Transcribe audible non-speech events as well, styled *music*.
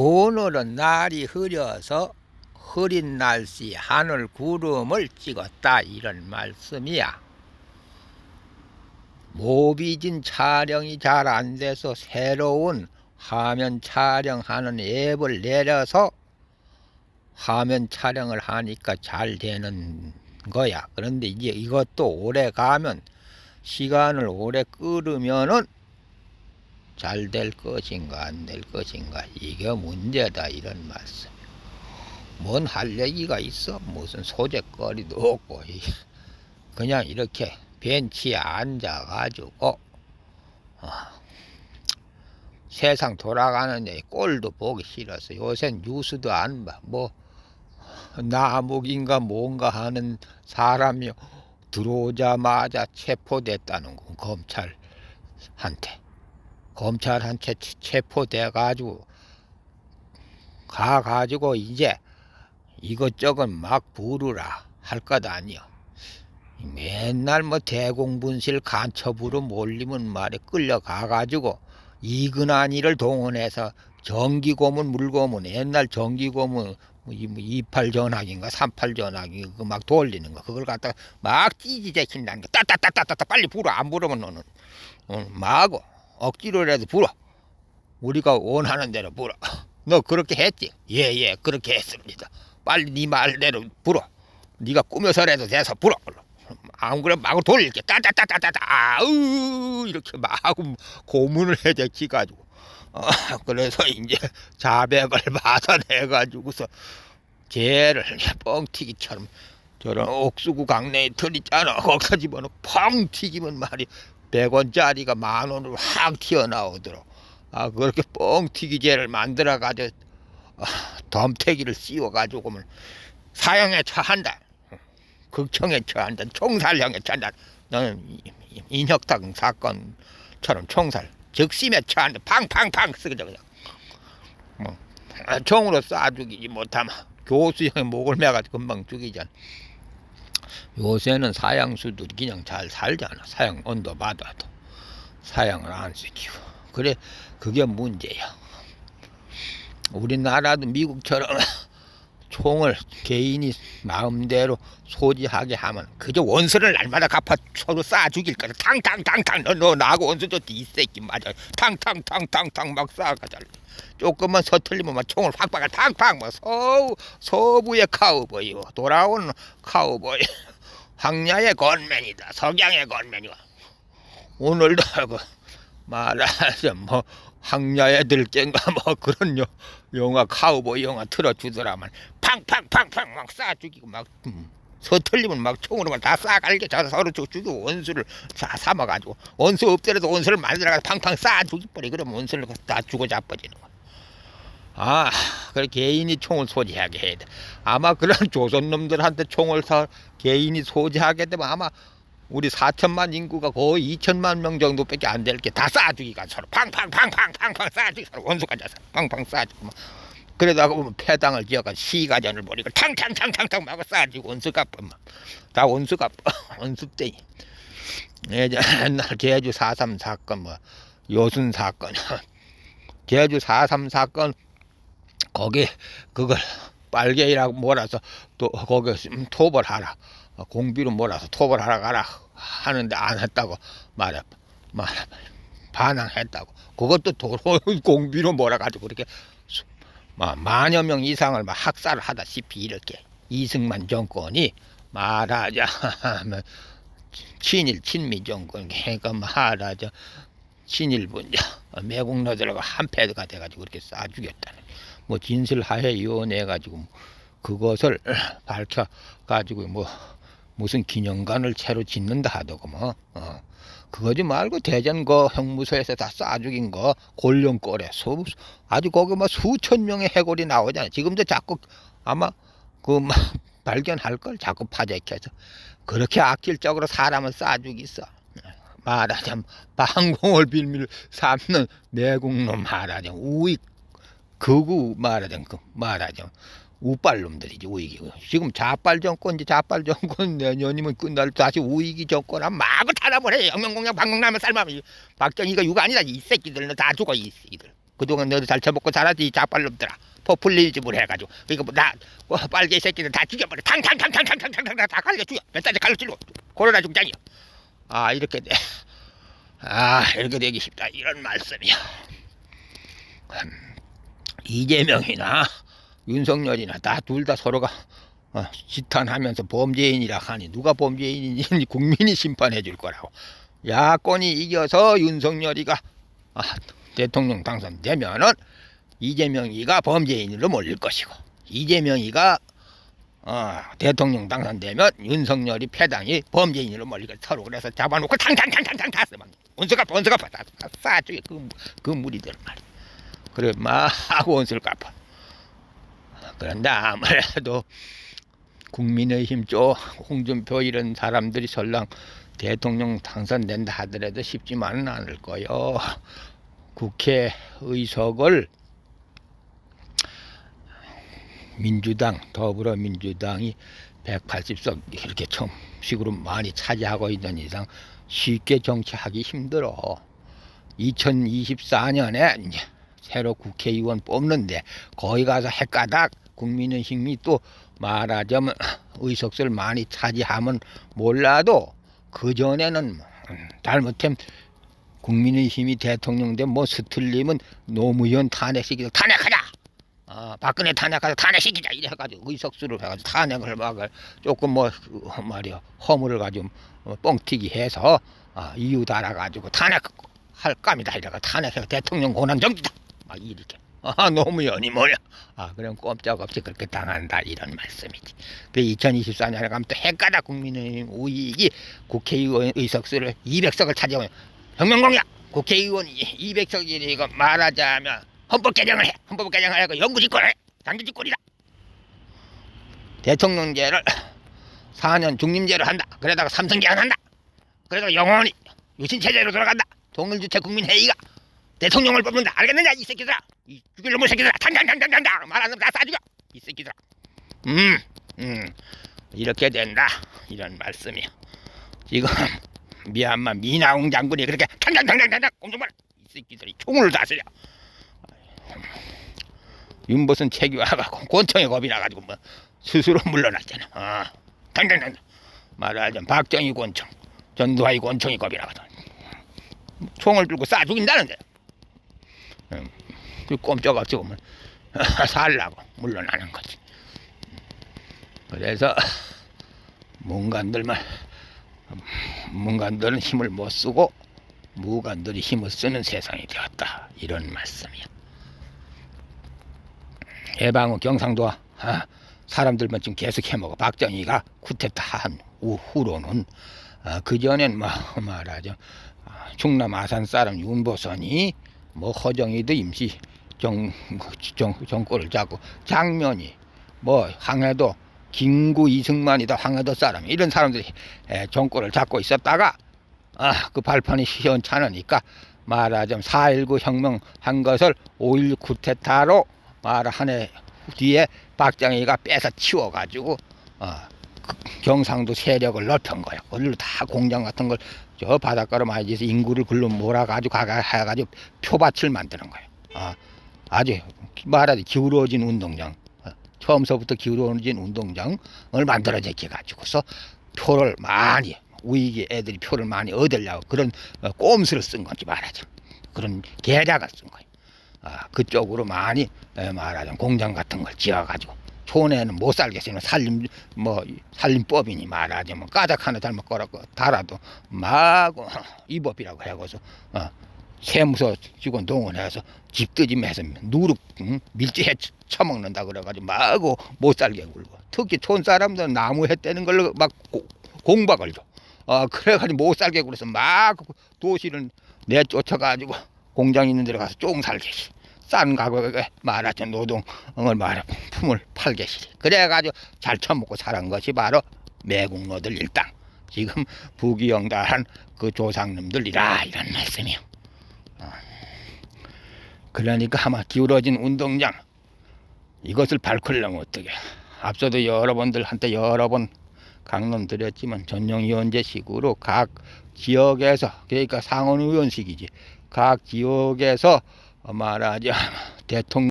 오늘은 날이 흐려서 흐린 날씨 하늘 구름을 찍었다 이런 말씀이야. 모비진 촬영이 잘 안 돼서 새로운 화면 촬영하는 앱을 내려서 화면 촬영을 하니까 잘 되는 거야. 그런데 이제 이것도 오래 가면 시간을 오래 끌으면은 잘 될 것인가 안 될 것인가 이게 문제다 이런 말씀. 뭔 할 얘기가 있어? 무슨 소재거리도 없고 이- 그냥 이렇게 벤치에 앉아가지고 어, 세상 돌아가는데 꼴도 보기 싫어서 요새 뉴스도 안 봐. 뭐 나무인가 뭔가 하는 사람이 들어오자마자 체포됐다는 거 검찰한테 검찰한테 체포돼 가지고 가 가지고 이제 이것저것 막 부르라 할 것 아니여. 맨날 뭐 대공분실 간첩으로 몰리면 말에 끌려가 가지고 이근한이를 동원해서 전기고문 물고문 옛날 전기고문 뭐 이- 뭐28 전화기인가 38 전화기 그거 막 돌리는 거. 그걸 갖다가 막 찌지재킨다는 거. 따따따따따따 빨리 불어. 안 부르면 너는 어, 마고 억지로라도 불어. 우리가 원하는 대로 불어. 너 그렇게 했지? 예예 그렇게 했습니다. 빨리 네 말대로 불어. 네가 꾸며서라도 돼서 불어. 안 그래 마구 돌릴게. 따따따따따따. 아으 이렇게 마구 고문을 해대기 가지고. 어, 그래서 이제 자백을 *laughs* 받아내 가지고서 개를 뻥튀기처럼 저런 옥수구 강냉이 틀 있잖아 거기다 집어넣고 펑 튀기면 말이 100원짜리가 만 원으로 확 튀어나오도록. 아 그렇게 뻥 튀기제를 만들어 가지고 아, 덤태기를 씌워 가지고면 사형에 처한다. 극형에 처한다. 총살형에 처한다. 너는 인혁당 사건처럼 총살 즉심에 처한다. 팡팡팡 쓰거든 그냥. 뭐 아, 총으로 쏴 죽이지 못하면 교수형에 목을 매가지고 금방 죽이잖아 요새는 사형수들이 그냥 잘 살잖아. 사형 온도 받아도. 사형을 안 시키고. 그래 그게 문제야. 우리나라도 미국처럼 *laughs* 총을 개인이 마음대로 소지하게 하면 그저 원수를 날마다 갚아 서로 쏴 죽일 거야 탕탕탕탕 너, 너 나하고 원수 좋지 이 새끼 맞아. 탕탕탕탕탕 막 쏴가잖아 조금만 서툴리면 막 총을 확 박아. 탕탕 뭐 서, 서부의 카우보이고 돌아온 카우보이. *laughs* 황야의 건맨이다. 석양의 건맨이고. 오늘도 그 말하자. 뭐 황야의 들깨인가 뭐 그런 요, 영화 카우보이 영화 틀어주더라만 팡팡팡팡 막 쏴 죽이고 막 음, 서툴리면 막 총으로만 다 쏴갈게. 저 서로 죽- 죽이고 원수를 다 삼아가지고 원수 없더라도 원수를 만들어가지고 팡팡 쏴 죽이버리 그러면 원수를 다 죽어 잡아지는 거야. 아, 그래 개인이 총을 소지하게 해야 돼. 아마 그런 *laughs* 조선 놈들한테 총을 사 개인이 소지하게 되면 아마 우리 4천만 인구가 거의 2천만 명 정도밖에 안 될 게 다 쏴주기가 서로. 팡팡팡팡팡팡 서로 원수가 자서 팡팡 쏴주고 막 그러다가 보면 폐당을 지어가 시가전을 벌이고 탕탕탕탕탕 막 쏴주고 원수가 다 원수가 원수 때 옛날 제주 4.3 사건 뭐 요순 사건. *laughs* 제주 4.3 사건 거기 그걸 빨개이라고 몰아서 또 거기 톱을 하라. 어, 공비로 몰아서 톱을 하라 가라 하는데 안 했다고 말해 말해 반항했다고. 그것도 도, *laughs* 공비로 몰아가지고 그렇게 수- 마- 만여 명 이상을 막 학살을 하다시피 이렇게 이승만 정권이 말하자면 친일 친미 정권 그러니까 말하자 친일 분자 매국노들하고 한패가 돼가지고 그렇게 쏴 죽였다는 뭐 진실하해 위원회 가지고 그것을 밝혀 가지고 뭐 무슨 기념관을 새로 짓는다 하더고 뭐 어. 그거지 말고 대전 그 형무소에서 다 쏴 죽인 거 골룡골에 수 아주 거기 뭐 수천 명의 해골이 나오잖아요 지금도 자꾸 아마 그 막 *laughs* 발견할 걸 자꾸 파재켜서. 그렇게 악질적으로 사람을 쏴 죽이어. 말하자면 방공을 빌미를 삼는 내국놈 말하자면 우익 극우 말하자면 그 말하자면 우빨놈들이지 우익이. 지금 좌빨 정권이지 좌빨 정권 *laughs* 내년이면 끝날 다시 우익이 정권하면 마구 탄압을 해. 영명공약 방공라면 삶아면 박정희가 유가 아니다 이 새끼들 다 죽어 이 새끼들. 그동안 너도 잘 처먹고 살았지 이 자빨놈들아. 포퓰리즘을 해가지고. 그러니까 뭐나 뭐, 빨개 새끼들 다 죽여버려. 탕탕탕탕탕탕탕탕 다 갈려 죽여. 몇 달째 갈려 죽여. 코로나 중장이야. 아 이렇게 돼. 아 이렇게 되기 쉽다. 이런 말씀이야. 음, 이재명이나 윤석열이나 다 둘 다 서로가 어, 지탄하면서 범죄인이라 하니 누가 범죄인인지 *laughs* 국민이 심판해 줄 거라고. 야권이 이겨서 윤석열이가 아, 대통령 당선되면은 이재명이가 범죄인으로 몰릴 것이고 이재명이가 어, 대통령 당선되면 윤석열이 패당이 범죄인으로 몰리고 서로 그래서 잡아놓고 탕탕탕탕탕 다 쓰면 원수가 원수가 받아 싸주게 그, 그 무리들 말이야. 그래 막 원수를 갚아 그런데 아무래도 국민의힘 쪽 홍준표 이런 사람들이 설랑 대통령 당선된다 하더라도 쉽지만은 않을 거요. 국회 의석을 민주당 더불어민주당이 180석 이렇게 처음 식으로 많이 차지하고 있는 이상 쉽게 정치하기 힘들어. 2024년에 이제 새로 국회의원 뽑는데 거기 가서 헷가닥 국민의힘이 또 말하자면 *clears throat* 의석수를 많이 차지하면 몰라도 그 전에는 잘못하면 국민의힘이 대통령 된뭐 스틀리면 노무현 탄핵시키자 탄핵하자. 아, 박근혜 탄핵하자 탄핵시키자! 이래가지고 의석수를 해가지고 탄핵을 막 조금 뭐 그, 말이야 허물을 가지고 어, 뻥튀기 해서 아, 이유 달아가지고 탄핵할 감이다! 이래가 탄핵해서 대통령 권한 정지다! 막 이렇게 *laughs* 아 노무현이 뭐야 아 그럼 꼼짝없이 그렇게 당한다. 이런 말씀이지. 그 2024년에 가면 또 핵가다 국민의힘 우익이 국회의원 의석수를 200석을 차지하면 혁명공약 국회의원이 200석이 이거 말하자면 헌법 개정을 해. 헌법 개정을 하고 영구 집권을 해. 장기 집권이다. 대통령제를 4년 중림제로 한다. 그러다가 삼성 개헌한다. 그래서 영원히 유신체제로 돌아간다. 통일주체 국민회의가 대통령을 뽑는다. 알겠느냐 이 새끼들아 이 죽일 놈의 새끼들아 당당당당당당 말하는 놈다 쏴죽여 이 새끼들아 음, 음 이렇게 된다 이런 말씀이야 지금 미얀마 미나웅 장군이 그렇게 당당당당당 공정말 이 새끼들이 총을 다스려 윤보선 체규화가 권총에 겁이 나가지고 뭐 스스로 물러났잖아 아, 당당당 말하자면 박정희 권총 전두환이 권총이 겁이 나거든 총을 들고 쏴 죽인다는데 음, 그 꼼짝 없이 보면 *laughs* 살라고 물러나는 거지. 그래서 문관들만 문관들은 힘을 못 쓰고 무관들이 힘을 쓰는 세상이 되었다 이런 말씀이야. 해방 후 경상도 아, 사람들만 지금 계속 해먹어. 박정희가 쿠데타 한 후로는 아, 그 전엔 뭐 말하죠. 아, 충남 아산 사람 윤보선이 뭐 허정이도 임시 정, 정, 정권을 잡고 장면이 뭐 항해도 김구 이승만이다 항해도 사람 이런 사람들이 에, 정권을 잡고 있었다가 아, 그 발판이 시원찮으니까 말하자면 4.19 혁명 한 것을 5.16 쿠데타로 말하네 뒤에 박정희가 뺏어 치워가지고 어, 그 경상도 세력을 넓힌 거야. 거기로 다 공장 같은 걸 저 바닷가로 많이 지어서 인구를 글로 몰아가지고 가가 해가지고 표밭을 만드는 거예요. 아, 아주 말하지 기울어진 운동장. 어, 처음서부터 기울어진 운동장을 만들어 제껴 가지고서 표를 많이 우익의 애들이 표를 많이 얻으려고 그런 어, 꼼수를 쓴 건지 말하자. 그런 계략을 쓴 거예요. 아, 그쪽으로 많이 에, 말하자면 공장 같은 걸 지어가지고 촌에는 못 살겠으면 살림 뭐 살림법이니 말하자면 까닭 하나 잘못 걸었고 달아도 마구 *laughs* 이 법이라고 해고서 어, 세무서 직원 동원해서 집뜨짐해서 누룩 응? 밀지해 처먹는다 그래가지고 마구 못 살게 굴고 특히 촌 사람들은 나무 해 떼는 걸로 막 고, 공박을 줘. 어, 그래가지고 못 살게 굴어서 막 도시를 내쫓아가지고 공장 있는 데로 가서 쫑 살게. 싼 가격에 말하자면 노동을 말해 품을 팔게 시리 그래가지고 잘 처먹고 살은 것이 바로 매국노들 일당 지금 부귀영달한 그 조상님들이라 이런 말씀이요. 어. 그러니까 아마 기울어진 운동장 이것을 발굴려면 어떻게? 앞서도 여러분들한테 여러 번 강론 드렸지만 전용위원제식으로 각 지역에서 그러니까 상원의원식이지 각 지역에서 말하자 대통령